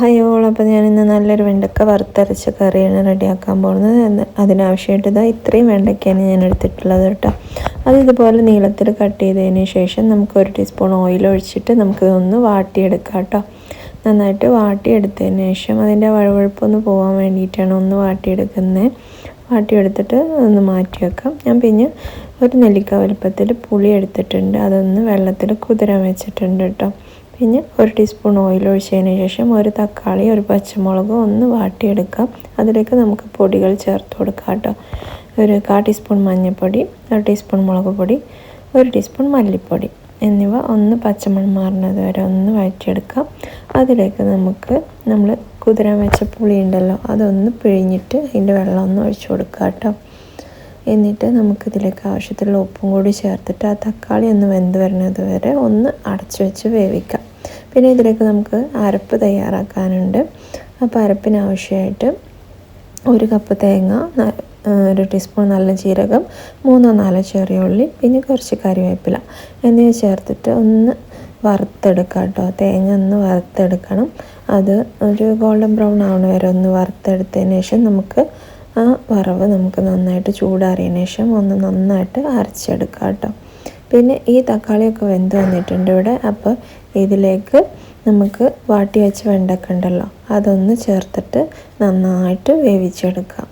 ഹയോൾ അപ്പോൾ ഞാൻ ഇന്ന് നല്ലൊരു വെണ്ടക്ക വറുത്തരച്ച കറിയാണ് റെഡിയാക്കാൻ പോകുന്നത്. അതിനാവശ്യമായിട്ട് ഇതാ ഇത്രയും വെണ്ടയ്ക്കാണ് ഞാൻ എടുത്തിട്ടുള്ളത് കേട്ടോ. അത് ഇതുപോലെ നീളത്തിൽ കട്ട് ചെയ്തതിന് ശേഷം നമുക്ക് ഒരു ടീസ്പൂൺ ഓയിൽ ഒഴിച്ചിട്ട് നമുക്ക് ഒന്ന് വാട്ടിയെടുക്കാം കേട്ടോ. നന്നായിട്ട് വാട്ടിയെടുത്തതിന് ശേഷം അതിന്റെ വഴുവഴുപ്പൊന്ന് പോകാൻ വേണ്ടിയിട്ടാണ് ഒന്ന് വാട്ടിയെടുക്കുന്നത്. വാട്ടിയെടുത്തിട്ട് ഒന്ന് മാറ്റി വെക്കാം. ഞാൻ പിന്നെ ഒരു നെല്ലിക്ക വലുപ്പത്തിൽ പുളി എടുത്തിട്ടുണ്ട്. അതൊന്ന് വെള്ളത്തിൽ കുതിരാൻ വെച്ചിട്ടുണ്ട് കേട്ടോ. പിന്നെ ഒരു ടീസ്പൂൺ ഓയിൽ ഒഴിച്ചതിന് ശേഷം ഒരു തക്കാളി ഒരു പച്ചമുളക് ഒന്ന് വാട്ടിയെടുക്കാം. അതിലേക്ക് നമുക്ക് പൊടികൾ ചേർത്ത് കൊടുക്കാം കേട്ടോ. ഒരു കാ ടീസ്പൂൺ മഞ്ഞൾപ്പൊടി ഒരു ടീസ്പൂൺ മുളക് പൊടി ഒരു ടീസ്പൂൺ മല്ലിപ്പൊടി എന്നിവ ഒന്ന് പച്ചമുളക് മാറുന്നത് വരെ ഒന്ന് വഴറ്റിയെടുക്കാം. അതിലേക്ക് നമുക്ക് നമ്മൾ കുതിരാൻ വെച്ച പുളി ഉണ്ടല്ലോ അതൊന്ന് പിഴിഞ്ഞിട്ട് അതിന്റെ വെള്ളം ഒന്ന് ഒഴിച്ചു കൊടുക്കാം കേട്ടോ. എന്നിട്ട് നമുക്കിതിലേക്ക് ആവശ്യത്തിലുള്ള ഉപ്പും കൂടി ചേർത്തിട്ട് ആ തക്കാളി ഒന്ന് വെന്ത് വരുന്നത് വരെ ഒന്ന് അടച്ചു വെച്ച് വേവിക്കാം. പിന്നെ ഇതിലേക്ക് നമുക്ക് അരപ്പ് തയ്യാറാക്കാനുണ്ട്. അപ്പോൾ അരപ്പിനാവശ്യമായിട്ട് ഒരു കപ്പ് തേങ്ങ ഒരു ടീസ്പൂൺ നല്ല ജീരകം മൂന്നോ നാലോ ചെറിയ ഉള്ളി പിന്നെ കുറച്ച് കറിവേപ്പില എന്നിവ ചേർത്തിട്ട് ഒന്ന് വറുത്തെടുക്കാം കേട്ടോ. തേങ്ങ ഒന്ന് വറുത്തെടുക്കണം. അത് ഒരു ഗോൾഡൻ ബ്രൗൺ ആവണ വരെ ഒന്ന് വറുത്തെടുത്തതിന് ശേഷം നമുക്ക് ആ വറവ് നമുക്ക് നന്നായിട്ട് ചൂടാറിയതിന് ശേഷം ഒന്ന് നന്നായിട്ട് അരച്ചെടുക്കാം കേട്ടോ. പിന്നെ ഈ തക്കാളിയൊക്കെ വെന്ത് വന്നിട്ടുണ്ട് ഇവിടെ. അപ്പോൾ ഇതിലേക്ക് നമുക്ക് വാട്ടി വെച്ച് വെണ്ടക്ക ഉണ്ടല്ലോ അതൊന്ന് ചേർത്തിട്ട് നന്നായിട്ട് വേവിച്ചെടുക്കാം.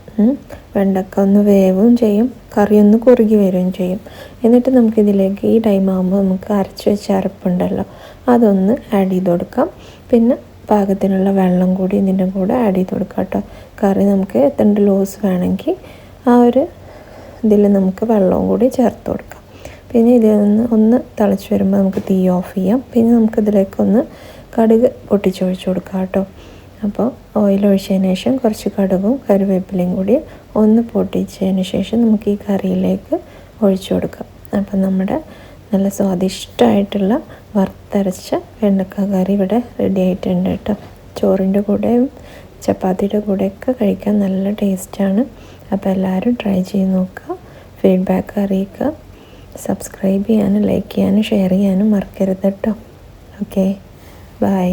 വെണ്ടക്ക ഒന്ന് വേവും ചെയ്യും കറി ഒന്ന് കുറുകി വരികയും ചെയ്യും. എന്നിട്ട് നമുക്കിതിലേക്ക് ഈ ടൈം ആകുമ്പോൾ നമുക്ക് അരച്ച് വെച്ച അരപ്പുണ്ടല്ലോ അതൊന്ന് ആഡ് ചെയ്ത് കൊടുക്കാം. പിന്നെ പാകത്തിനുള്ള വെള്ളം കൂടി ഇതിന്റെ കൂടെ ആഡ് ചെയ്ത് കൊടുക്കാം കേട്ടോ. കറി നമുക്ക് എത്ര ലോസ് വേണമെങ്കിൽ ആ ഒരു ഇതിൽ നമുക്ക് വെള്ളവും കൂടി ചേർത്ത് കൊടുക്കാം. പിന്നെ ഇതിൽ നിന്ന് ഒന്ന് തിളച്ച് വരുമ്പോൾ നമുക്ക് തീ ഓഫ് ചെയ്യാം. പിന്നെ നമുക്കിതിലേക്കൊന്ന് കടുക് പൊട്ടിച്ചൊഴിച്ച് കൊടുക്കാം കേട്ടോ. അപ്പോൾ ഓയിൽ ഒഴിച്ചതിന് ശേഷം കുറച്ച് കടുകും കറിവേപ്പിലയും കൂടി ഒന്ന് പൊട്ടിച്ചതിന് ശേഷം നമുക്ക് ഈ കറിയിലേക്ക് ഒഴിച്ചു കൊടുക്കാം. അപ്പം നമ്മുടെ നല്ല സ്വാദിഷ്ടമായിട്ടുള്ള വറുത്തരച്ച വെണ്ടക്ക കറി ഇവിടെ റെഡി ആയിട്ടുണ്ട് കേട്ടോ. ചോറിന്റെ കൂടെയും ചപ്പാത്തിയുടെ കൂടെയൊക്കെ കഴിക്കാൻ നല്ല ടേസ്റ്റാണ് അപ്പോൾ എല്ലാവരും ട്രൈ ചെയ്ത് നോക്കുക. ഫീഡ്ബാക്ക് അറിയിക്കുക. സബ്സ്ക്രൈബ് ചെയ്യാനും ലൈക്ക് ചെയ്യാനും ഷെയർ ചെയ്യാനും മറക്കരുത് കേട്ടോ. Okay bye